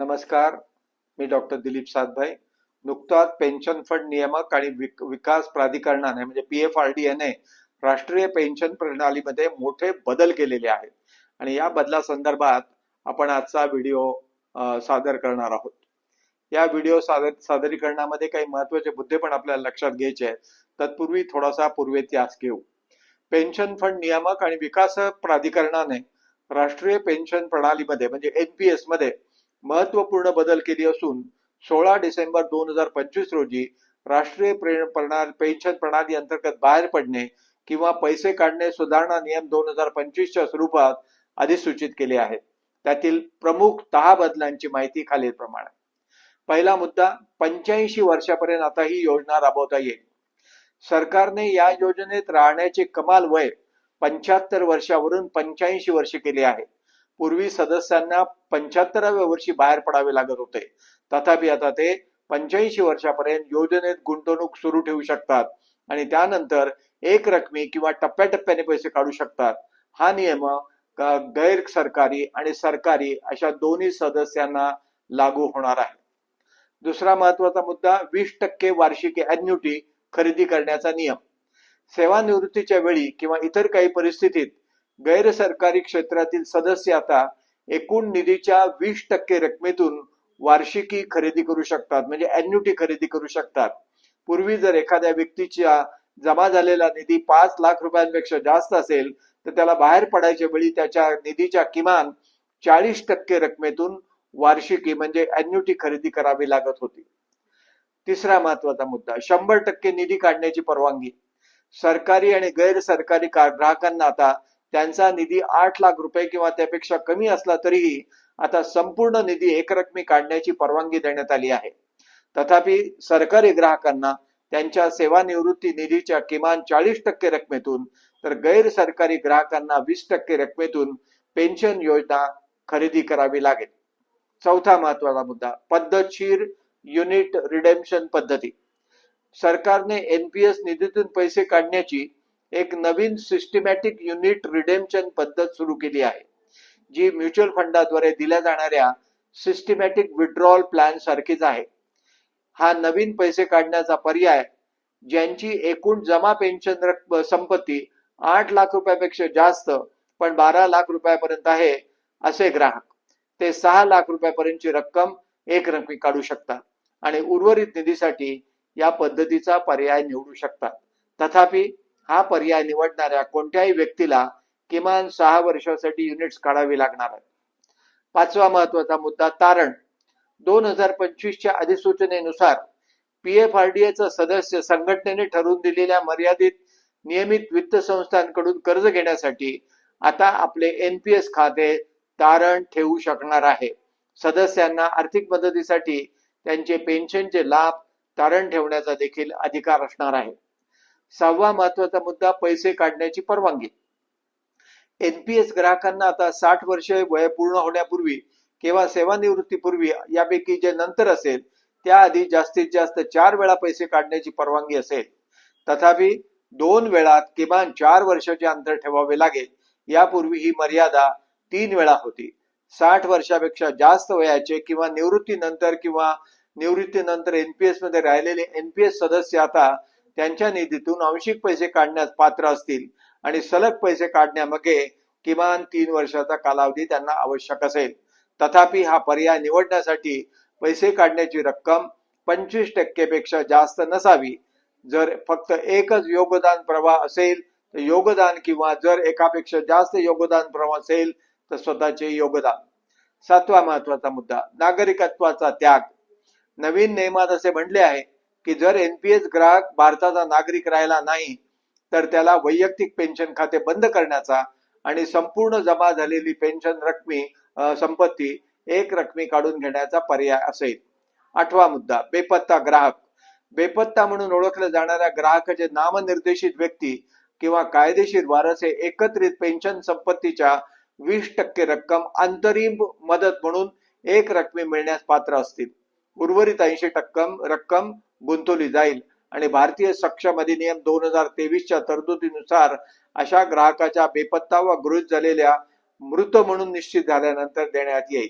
नमस्कार मी डॉक्टर दिलीप सातभाई. नुकताच pension fund नियामक आणि विक- विकास प्राधिकरणाने म्हणजे पी एफ आर डी एने राष्ट्रीय पेन्शन प्रणालीमध्ये मोठे बदल केलेले आहेत. आणि या बदलासंदर्भात आपण आजचा व्हिडिओ सादर करणार आहोत. या व्हिडिओ सादर सादरीकरणामध्ये काही महत्त्वाचे मुद्दे पण आपल्याला लक्षात घ्यायचे आहेत. तत्पूर्वी थोडासा पूर्वेतिहास घेऊ. पेन्शन फंड नियामक आणि विकास प्राधिकरणाने राष्ट्रीय पेन्शन प्रणालीमध्ये म्हणजे एनपीएसमध्ये महत्त्वपूर्ण बदल केली असून सोळा डिसेंबर दोन हजार पंचवीस रोजी राष्ट्रीय पेन्शन प्रणाली अंतर्गत बाहेर पडणे किंवा पैसे काढणे सुधारणा नियम दोन हजार पंचवीसच्या स्वरूपात अधिसूचित केले आहेत त्यातील प्रमुख दहा बदलांची माहिती खालीलप्रमाणे. पहिला मुद्दा पंच्याऐंशी वर्षापर्यंत आता ही योजना राबवता येईल. सरकारने या योजनेत राहण्याचे कमाल वय पंच्याहत्तर वर्षावरून पंच्याऐंशी वर्ष केले आहे. पूर्वी सदस्यांना पंच्याहत्तराव्या वर्षी बाहेर पडावे लागत होते. तथापि आता ते पंच्याऐंशी वर्षापर्यंत योजनेत गुंतवणूक सुरू ठेवू शकतात आणि त्यानंतर एक रकमी किंवा टप्प्याटप्प्याने पैसे काढू शकतात. हा नियम गैर सरकारी आणि सरकारी अशा दोन्ही सदस्यांना लागू होणार आहे. दुसरा महत्त्वाचा मुद्दा वीस टक्के वार्षिक अॅन्युटी खरेदी करण्याचा नियम. सेवानिवृत्तीच्या वेळी किंवा इतर काही परिस्थितीत गैर सरकारी क्षेत्रातील सदस्य आता एकूण निधीच्या वीस टक्के रकमेतून वार्षिकी खरेदी करू शकतात म्हणजे अन्युटी खरेदी करू शकतात. पूर्वी जर एखाद्या व्यक्तीच्या जमा झालेला निधी पाच लाख रुपयांपेक्षा जास्त असेल तर त्याला बाहेर पडायच्या वेळी त्याच्या निधीच्या किमान चाळीस टक्के रकमेतून वार्षिकी म्हणजे अन्युटी खरेदी करावी लागत होती. तिसरा महत्त्वाचा मुद्दा शंभर टक्के निधी काढण्याची परवानगी. सरकारी आणि गैर सरकारी ग्राहकांना आता त्यांचा निधी आठ लाख रुपये किंवा त्यापेक्षा कमी असला तरीही आता संपूर्ण निधी एकरकमी काढण्याची परवानगी देण्यात आली आहे. तथापि सरकारी ग्राहकांना त्यांच्या सेवानिवृत्ती निधीच्या किमान चाळीस टक्के रकमेतून तर गैर सरकारी ग्राहकांना वीस टक्के रकमेतून पेन्शन योजना खरेदी करावी लागेल. चौथा महत्त्वाचा मुद्दा पद्धतशीर युनिट रिडेम्पशन पद्धती. सरकारने एनपीएस निधीतून पैसे काढण्याची एक नवीन सिस्टमॅटिक युनिट रिडेम्पशन पद्धत सुरू केली आहे जी म्युच्युअल फंडाद्वारे दिल्या जाणाऱ्या सिस्टमॅटिक विड्रॉल प्लॅन सारखीच आहे. हा नवीन पैसे काढण्याचा पर्याय ज्यांची एकूण जमा पेन्शन रक्कम संपत्ती आठ लाख रुपयापेक्षा जास्त पण बारा लाख रुपयापर्यंत आहे असे ग्राहक. ते सहा लाख रुपयापर्यंतची रक्कम एक रकमी काढू शकतात आणि उर्वरित निधीसाठी या पद्धतीचा पर्याय निवडू शकतात. तथापि हा पर्याय निवडणाऱ्या कोणत्याही व्यक्तीला किमान सहा वर्षासाठी युनिट्स काढावी लागणार आहेत. पाचवा महत्त्वाचा मुद्दा तारण. दोन हजार पंचवीसच्या अधिसूचनेनुसार पी एफ आर डी एचा सदस्य संघटनेने ठरवून दिलेल्या मर्यादित नियमित वित्त संस्थांकडून कर्ज घेण्यासाठी आता आपले एनपीएस खाते तारण ठेवू शकणार आहे. सदस्यांना आर्थिक मदतीसाठी त्यांचे पेन्शनचे लाभ तारण ठेवण्याचा देखील अधिकार असणार आहे. सहावा महत्त्वाचा मुद्दा पैसे काढण्याची परवानगी. एनपीएस ग्राहकांना आता साठ वर्षे वय पूर्ण होण्यापूर्वी किंवा सेवानिवृत्तीपूर्वी यापैकी जे नंतर असेल त्याआधी जास्तीत जास्त चार वेळा पैसे काढण्याची परवानगी असेल. तथापि दोन वेळात किमान चार वर्षाचे अंतर ठेवावे लागेल यापूर्वी ही मर्यादा तीन वेळा होती. साठ वर्षापेक्षा जास्त वयाचे किंवा निवृत्तीनंतर किंवा निवृत्तीनंतर एनपीएसमध्ये राहिलेले एनपीएस सदस्य आता त्यांच्या निधीतून आंशिक पैसे काढण्यास पात्र असतील आणि सलग पैसे काढण्यामागे किमान तीन वर्षाचा कालावधी त्यांना आवश्यक असेल. तथापि हा पर्याय निवडण्यासाठी पैसे काढण्याची रक्कम पंचवीस टक्केपेक्षा जास्त नसावी. जर फक्त एकच योगदान प्रवाह असेल तर योगदान किंवा जर एकापेक्षा जास्त योगदान प्रवाह असेल तर स्वतःचे योगदान. सातवा महत्त्वाचा मुद्दा नागरिकत्वाचा त्याग. नवीन नियमात असे म्हणले आहे की जर एनपीएस ग्राहक भारताचा नागरिक राहिला नाही तर त्याला वैयक्तिक पेन्शन खाते बंद करण्याचा आणि संपूर्ण जमा झालेली पेन्शन रकमी संपत्ती एक रकमी काढून घेण्याचा पर्याय असेल. आठवा मुद्दा बेपत्ता ग्राहक. बेपत्ता म्हणून ओळखल्या जाणाऱ्या ग्राहकाचे नामनिर्देशित व्यक्ती किंवा कायदेशीर वारसे एकत्रित पेन्शन संपत्तीच्या वीस टक्के रक्कम अंतरिम मदत म्हणून एक रकमी मिळण्यास पात्र असतील. उर्वरित ऐंशी टक्कम रक्कम गुंतवली जाईल. आणि भारतीय सक्षम अधिनियम दोन हजार तेवीसच्या तरतुदीनुसार अशा ग्राहकाच्या बेपत्ता व गृहीत झालेल्या मृत म्हणून निश्चित झाल्यानंतर देण्यात येईल.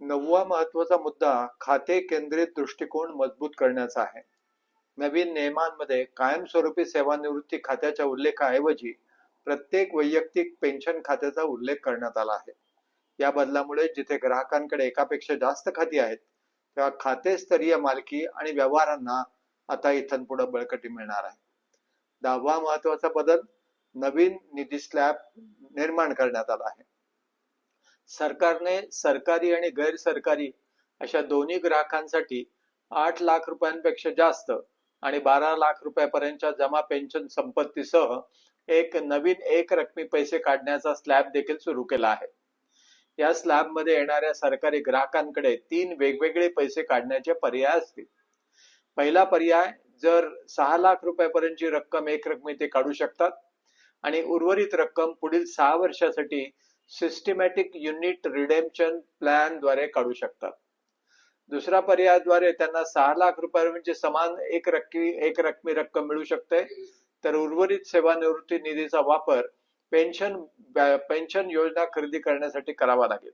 नववा महत्त्वाचा मुद्दा खाते केंद्रित दृष्टिकोन मजबूत करण्याचा आहे. नवीन नियमांमध्ये कायमस्वरूपी सेवानिवृत्ती खात्याच्या उल्लेखाऐवजी प्रत्येक वैयक्तिक पेन्शन खात्याचा उल्लेख करण्यात आला आहे. या बदलामुळे जिथे ग्राहकांकडे एकापेक्षा जास्त खाती आहेत तेव्हा खातेस्तरीय मालकी आणि व्यवहारांना आता इथून पुढे बळकटी मिळणार आहे. दहावा महत्त्वाचा बदल नवीन निधी स्लॅब निर्माण करण्यात आला आहे. सरकारने सरकारी आणि गैरसरकारी अशा दोन्ही ग्राहकांसाठी आठ लाख रुपयांपेक्षा जास्त आणि बारा लाख रुपयापर्यंतच्या जमा पेन्शन संपत्तीसह एक नवीन एक रकमी पैसे काढण्याचा स्लॅब देखील सुरू केला आहे. या स्लॅबमध्ये येणाऱ्या सरकारी ग्राहकांकडे तीन वेगवेगळे पैसे काढण्याचे पर्याय असतील. पहिला पर्याय जर सहा लाख रुपयापर्यंतची रक्कम एक रकमी ते काढू शकतात आणि उर्वरित रक्कम पुढील सहा वर्षासाठी सिस्टमॅटिक युनिट रिडेम्पशन प्लॅनद्वारे काढू शकतात. दुसरा पर्यायाद्वारे त्यांना सहा लाख रुपयांची समान एक रक्की एक रकमी रक्कम मिळू शकते. तर उर्वरित सेवानिवृत्ती निधीचा वापर पेन्शन पेन्शन योजना खरेदी करण्यासाठी करावा लागेल.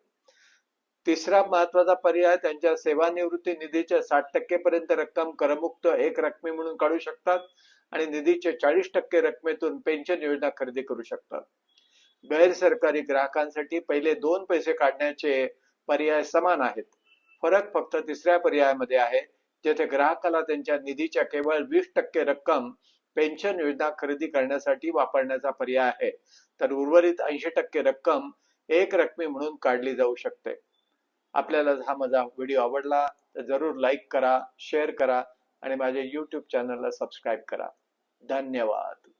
तिसरा महत्त्वाचा पर्याय त्यांच्या सेवानिवृत्ती निधीच्या साठ टक्के पर्यंत रक्कम करमुक्त एक रकमी म्हणून काढू शकतात आणि निधीच्या चाळीस टक्के रकमेतून पेन्शन योजना खरेदी करू शकतात. गैरसरकारी ग्राहकांसाठी पहिले दोन पैसे काढण्याचे पर्याय समान आहेत. फरक फक्त तिसऱ्या पर्यायामध्ये आहे जेथे ग्राहकाला त्यांच्या निधीच्या केवळ वीस टक्के रक्कम पेन्शन योजना खरेदी करण्यासाठी वापरण्याचा पर्याय आहे. तर उर्वरित ऐंशी टक्के रक्कम एक रकमी म्हणून काढली जाऊ शकते. आपल्याला हा माझा व्हिडिओ आवडला तर जरूर लाईक करा शेअर करा आणि माझ्या यूट्यूब चॅनलला सबस्क्राईब करा. धन्यवाद.